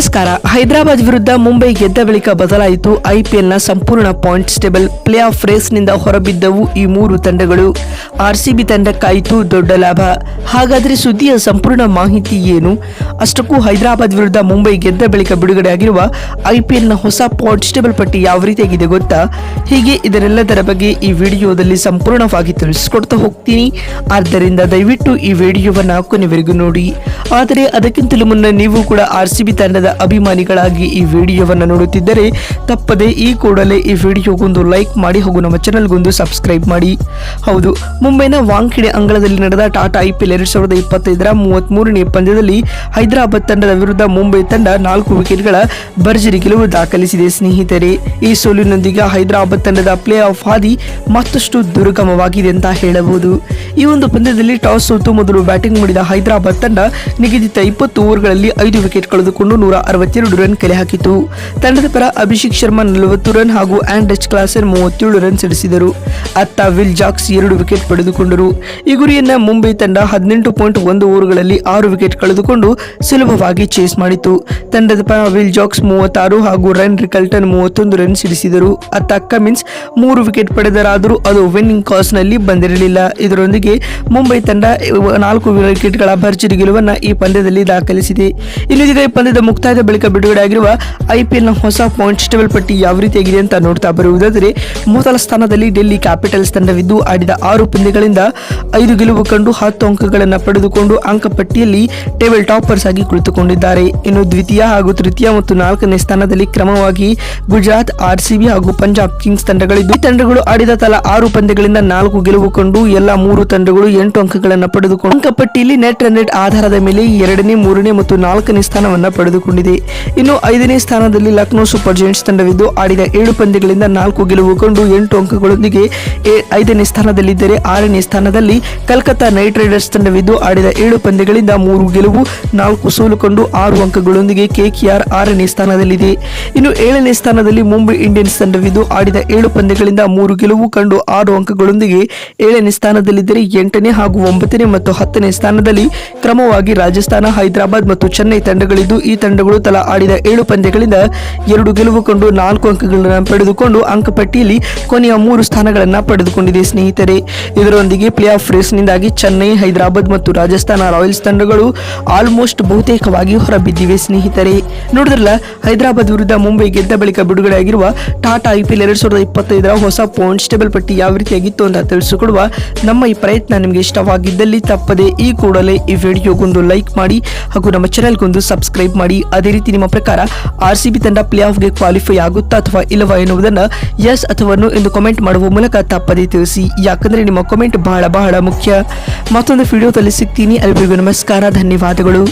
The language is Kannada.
ನಮಸ್ಕಾರ. ಹೈದರಾಬಾದ್ ವಿರುದ್ಧ ಮುಂಬೈ ಗೆದ್ದ ಬಳಿಕ ಬದಲಾಯಿತು ಐಪಿಎಲ್ನ ಸಂಪೂರ್ಣ ಪಾಯಿಂಟ್ಸ್ ಟೇಬಲ್. ಪ್ಲೇ ಆಫ್ ರೇಸ್ನಿಂದ ಹೊರಬಿದ್ದವು ಈ ಮೂರು ತಂಡಗಳು. ಆರ್ಸಿಬಿ ತಂಡಕ್ಕಾಯಿತು ದೊಡ್ಡ ಲಾಭ. ಹಾಗಾದರೆ ಸುದ್ದಿಯ ಸಂಪೂರ್ಣ ಮಾಹಿತಿ ಏನು? ಅಷ್ಟಕ್ಕೂ ಹೈದರಾಬಾದ್ ವಿರುದ್ಧ ಮುಂಬೈ ಗೆದ್ದ ಬಳಿಕ ಬಿಡುಗಡೆಯಾಗಿರುವ ಐಪಿಎಲ್ನ ಹೊಸ ಪಾಯಿಂಟ್ಸ್ ಟೇಬಲ್ ಪಟ್ಟಿ ಯಾವ ರೀತಿಯಾಗಿದೆ ಗೊತ್ತಾ? ಹೀಗೆ ಇದರೆಲ್ಲದರ ಬಗ್ಗೆ ಈ ವಿಡಿಯೋದಲ್ಲಿ ಸಂಪೂರ್ಣವಾಗಿ ತಿಳಿಸ್ಕೊಡ್ತಾ ಹೋಗ್ತೀನಿ. ಆದ್ದರಿಂದ ದಯವಿಟ್ಟು ಈ ವಿಡಿಯೋವನ್ನು ಕೊನೆವರೆಗೂ ನೋಡಿ. ಆದರೆ ಅದಕ್ಕಿಂತಲೂ ಮುನ್ನ ನೀವು ಕೂಡ ಆರ್ಸಿಬಿ ತಂಡದ ಅಭಿಮಾನಿಗಳಾಗಿ ಈ ವಿಡಿಯೋವನ್ನು ನೋಡುತ್ತಿದ್ದರೆ ತಪ್ಪದೆ ಈ ಕೂಡಲೇ ಈ ವಿಡಿಯೋಗೊಂದು ಲೈಕ್ ಮಾಡಿ ಹಾಗೂ ನಮ್ಮ ಚಾನಲ್ಗೊಂದು ಸಬ್ಸ್ಕ್ರೈಬ್ ಮಾಡಿ. ಹೌದು ಮುಂಬೈನ ವಾಂಖೆಡೆ ಅಂಗಳದಲ್ಲಿ ನಡೆದ ಟಾಟಾ ಐ ಪಿ ಎಲ್ ಎರಡ್ ಸಾವಿರದ ಇಪ್ಪತ್ತೈದರ ಮೂವತ್ತ್ಮೂರನೇ ಪಂದ್ಯದಲ್ಲಿ ಹೈದರಾಬಾದ್ ತಂಡದ ವಿರುದ್ಧ ಮುಂಬೈ ತಂಡ ನಾಲ್ಕು ವಿಕೆಟ್ಗಳ ಭರ್ಜರಿ ಗೆಲುವು ದಾಖಲಿಸಿದೆ. ಸ್ನೇಹಿತರೆ, ಈ ಸೋಲಿನೊಂದಿಗೆ ಹೈದರಾಬಾದ್ ತಂಡದ ಪ್ಲೇ ಆಫ್ ಹಾದಿ ಮತ್ತಷ್ಟು ದುರ್ಗಮವಾಗಿದೆ ಅಂತ ಹೇಳಬಹುದು. ಈ ಒಂದು ಪಂದ್ಯದಲ್ಲಿ ಟಾಸ್ ಸೋತು ಮೊದಲು ಬ್ಯಾಟಿಂಗ್ ಮಾಡಿದ ಹೈದರಾಬಾದ್ ತಂಡ ನಿಗದಿತ ಇಪ್ಪತ್ತು ಓವರ್ಗಳಲ್ಲಿ ಐದು ವಿಕೆಟ್ ಕಳೆದುಕೊಂಡು ನೂರ ಅರವತ್ತೆರಡು ರನ್ ಕಲೆ ಹಾಕಿತು. ತಂಡದ ಪರ ಅಭಿಷೇಕ್ ಶರ್ಮಾ ನಲವತ್ತು ರನ್ ಹಾಗೂ ಆಂಡಚ್ ಕ್ಲಾಸರ್ ಮೂವತ್ತೇಳು ರನ್ ಸಿಡಿಸಿದರು. ಅತ್ತ ವಿಲ್ ಜಾಕ್ಸ್ ಎರಡು ವಿಕೆಟ್ ಪಡೆದುಕೊಂಡರು. ಈ ಗುರಿಯನ್ನ ಮುಂಬೈ ತಂಡ ಹದಿನೆಂಟು ಪಾಯಿಂಟ್ ಒಂದು ಓವರ್ಗಳಲ್ಲಿ ಆರು ವಿಕೆಟ್ ಕಳೆದುಕೊಂಡು ಸುಲಭವಾಗಿ ಚೇಸ್ ಮಾಡಿತು. ತಂಡದ ಪರ ವಿಲ್ ಜಾಕ್ಸ್ ಮೂವತ್ತಾರು ಹಾಗೂ ರನ್ ರಿಕಲ್ಟನ್ ಮೂವತ್ತೊಂದು ರನ್ ಸಿಡಿಸಿದರು. ಅತ್ತ ಕಮಿನ್ಸ್ ಮೂರು ವಿಕೆಟ್ ಪಡೆದರಾದರೂ ಅದು ವಿನ್ನಿಂಗ್ನಲ್ಲಿ ಬಂದಿರಲಿಲ್ಲ. ಇದರೊಂದಿಗೆ ಮುಂಬೈ ತಂಡ ನಾಲ್ಕು ವಿಕೆಟ್ಗಳ ಭರ್ಜರಿ ಗೆಲುವನ್ನು ಈ ಪಂದ್ಯದಲ್ಲಿ ದಾಖಲಿಸಿದೆ. ಇಲ್ಲಿಗೆ ಈ ಪಂದ್ಯದ ಮುಕ್ತಾಯದ ಬಳಿಕ ಬಿಡುಗಡೆ ಆಗಿರುವ ಐಪಿಎಲ್ನ ಹೊಸ ಪಾಯಿಂಟ್ಸ್ ಟೇಬಲ್ ಪಟ್ಟಿ ಯಾವ ರೀತಿಯಾಗಿದೆ ಅಂತ ನೋಡ್ತಾ ಬರುವುದಾದರೆ ಮೊದಲ ಸ್ಥಾನದಲ್ಲಿ ಡೆಲ್ಲಿ ಕ್ಯಾಪಿಟಲ್ಸ್ ತಂಡವಿದ್ದು, ಆಡಿದ ಆರು ಪಂದ್ಯಗಳಿಂದ ಐದು ಗೆಲುವು ಕಂಡು ಹತ್ತು ಅಂಕಗಳನ್ನು ಪಡೆದುಕೊಂಡು ಅಂಕಪಟ್ಟಿಯಲ್ಲಿ ಟೇಬಲ್ ಟಾಪರ್ಸ್ ಆಗಿ ಕುಳಿತುಕೊಂಡಿದ್ದಾರೆ. ಇನ್ನು ದ್ವಿತೀಯ ಹಾಗೂ ತೃತೀಯ ಮತ್ತು ನಾಲ್ಕನೇ ಸ್ಥಾನದಲ್ಲಿ ಕ್ರಮವಾಗಿ ಗುಜರಾತ್ ಆರ್ಸಿಬಿ ಹಾಗೂ ಪಂಜಾಬ್ ಕಿಂಗ್ಸ್ ತಂಡಗಳಿದ್ದು, ಈ ತಂಡಗಳು ಆಡಿದ ತಲಾ ಆರು ಪಂದ್ಯಗಳಿಂದ ನಾಲ್ಕು ಗೆಲುವು ಕಂಡು ಎಲ್ಲಾ ಮೂರು ತಂಡಗಳು ಎಂಟು ಅಂಕಗಳನ್ನು ಪಡೆದುಕೊಂಡು ಅಂಕಪಟ್ಟಿಯಲ್ಲಿ ನೆಟ್ ರನ್ ರೇಟ್ ಆಧಾರದ ಮೇಲೆ ಎರಡನೇ, ಮೂರನೇ ಮತ್ತು ನಾಲ್ಕನೇ ಸ್ಥಾನವನ್ನ ಇನ್ನು ಐದನೇ ಸ್ಥಾನದಲ್ಲಿ ಲಕ್ನೋ ಸೂಪರ್ ಜೈಂಟ್ಸ್ ತಂಡವಿದ್ದು ಆಡಿದ ಏಳು ಪಂದ್ಯಗಳಿಂದ ನಾಲ್ಕು ಗೆಲುವು ಕಂಡು ಎಂಟು ಅಂಕಗಳೊಂದಿಗೆ ಐದನೇ ಸ್ಥಾನದಲ್ಲಿದ್ದರೆ ಆರನೇ ಸ್ಥಾನದಲ್ಲಿ ಕಲ್ಕತ್ತಾ ನೈಟ್ ರೈಡರ್ಸ್ ತಂಡವಿದ್ದು ಆಡಿದ ಏಳು ಪಂದ್ಯಗಳಿಂದ ಮೂರು ಗೆಲುವು, ನಾಲ್ಕು ಸೋಲು ಕಂಡು ಆರು ಅಂಕಗಳೊಂದಿಗೆ ಕೆಕೆಆರ್ ಆರನೇ ಸ್ಥಾನದಲ್ಲಿದೆ. ಇನ್ನು ಏಳನೇ ಸ್ಥಾನದಲ್ಲಿ ಮುಂಬೈ ಇಂಡಿಯನ್ಸ್ ತಂಡವಿದ್ದು ಆಡಿದ ಏಳು ಪಂದ್ಯಗಳಿಂದ ಮೂರು ಗೆಲುವು ಕಂಡು ಆರು ಅಂಕಗಳೊಂದಿಗೆ ಏಳನೇ ಸ್ಥಾನದಲ್ಲಿದ್ದರೆ ಎಂಟನೇ ಹಾಗೂ ಒಂಬತ್ತನೇ ಮತ್ತು ಹತ್ತನೇ ಸ್ಥಾನದಲ್ಲಿ ಕ್ರಮವಾಗಿ ರಾಜಸ್ಥಾನ, ಹೈದರಾಬಾದ್ ಮತ್ತು ಚೆನ್ನೈ ತಂಡಗಳಿದ್ದು ಈ ತಂಡಗಳು ತಲಾ ಆಡಿದ ಏಳು ಪಂದ್ಯಗಳಿಂದ ಎರಡು ಗೆಲುವು ಕಂಡು ನಾಲ್ಕು ಅಂಕಗಳನ್ನು ಪಡೆದುಕೊಂಡು ಅಂಕಪಟ್ಟಿಯಲ್ಲಿ ಕೊನೆಯ ಮೂರು ಸ್ಥಾನಗಳನ್ನು ಪಡೆದುಕೊಂಡಿದೆ ಸ್ನೇಹಿತರೆ. ಇದರೊಂದಿಗೆ ಪ್ಲೇ ಆಫ್ ರೇಸ್ನಿಂದಾಗಿ ಚೆನ್ನೈ, ಹೈದರಾಬಾದ್ ಮತ್ತು ರಾಜಸ್ಥಾನ ರಾಯಲ್ಸ್ ತಂಡಗಳು ಆಲ್ಮೋಸ್ಟ್ ಬಹುತೇಕವಾಗಿ ಹೊರಬಿದ್ದಿವೆ ಸ್ನೇಹಿತರೆ. ನೋಡಿದ್ರಲ್ಲ, ಹೈದರಾಬಾದ್ ವಿರುದ್ಧ ಮುಂಬೈ ಗೆದ್ದ ಬಳಿಕ ಬಿಡುಗಡೆಯಾಗಿರುವ ಟಾಟಾ ಐ ಪಿ ಎಲ್ ಎರಡ್ ಸಾವಿರದ ಇಪ್ಪತ್ತೈದರ ಹೊಸ ಪಾಯಿಂಟ್ಸ್ ಟೇಬಲ್ ಪಟ್ಟಿ ಯಾವ ರೀತಿಯಾಗಿತ್ತು ಅಂತ ತಿಳಿಸಿಕೊಡುವ ನಮ್ಮ ಈ ಪ್ರಯತ್ನ ನಿಮಗೆ ಇಷ್ಟವಾಗಿದ್ದಲ್ಲಿ ತಪ್ಪದೆ ಈ ಕೂಡಲೇ ಈ ವಿಡಿಯೋಗೊಂದು ಲೈಕ್ ಮಾಡಿ ಹಾಗೂ ನಮ್ಮ ಚಾನೆಲ್ಗೊಂದು ಸಬ್ಸ್ಕ್ರೈಬ್ ಮಾಡಿ. ಅದೇ ರೀತಿ ನಿಮ್ಮ ಪ್ರಕಾರ ಆರ್ ಸಿ ಬಿ ತಂಡ ಪ್ಲೇ ಆಫ್ಗೆ ಕ್ವಾಲಿಫೈ ಆಗುತ್ತಾ ಅಥವಾ ಇಲ್ಲವಾ ಎನ್ನುವುದನ್ನು ಎಸ್ ಅಥವಾ ನೋ ಎಂದು ಕಮೆಂಟ್ ಮಾಡುವ ಮೂಲಕ ತಪ್ಪದೇ ತಿಳಿಸಿ. ಯಾಕಂದ್ರೆ ನಿಮ್ಮ ಕಮೆಂಟ್ ಬಹಳ ಬಹಳ ಮುಖ್ಯ. ಮತ್ತೊಂದು ವಿಡಿಯೋದಲ್ಲಿ ಸಿಗ್ತೀನಿ. ಅಲ್ಲಿವರೆಗೂ ನಮಸ್ಕಾರ. ಧನ್ಯವಾದಗಳು.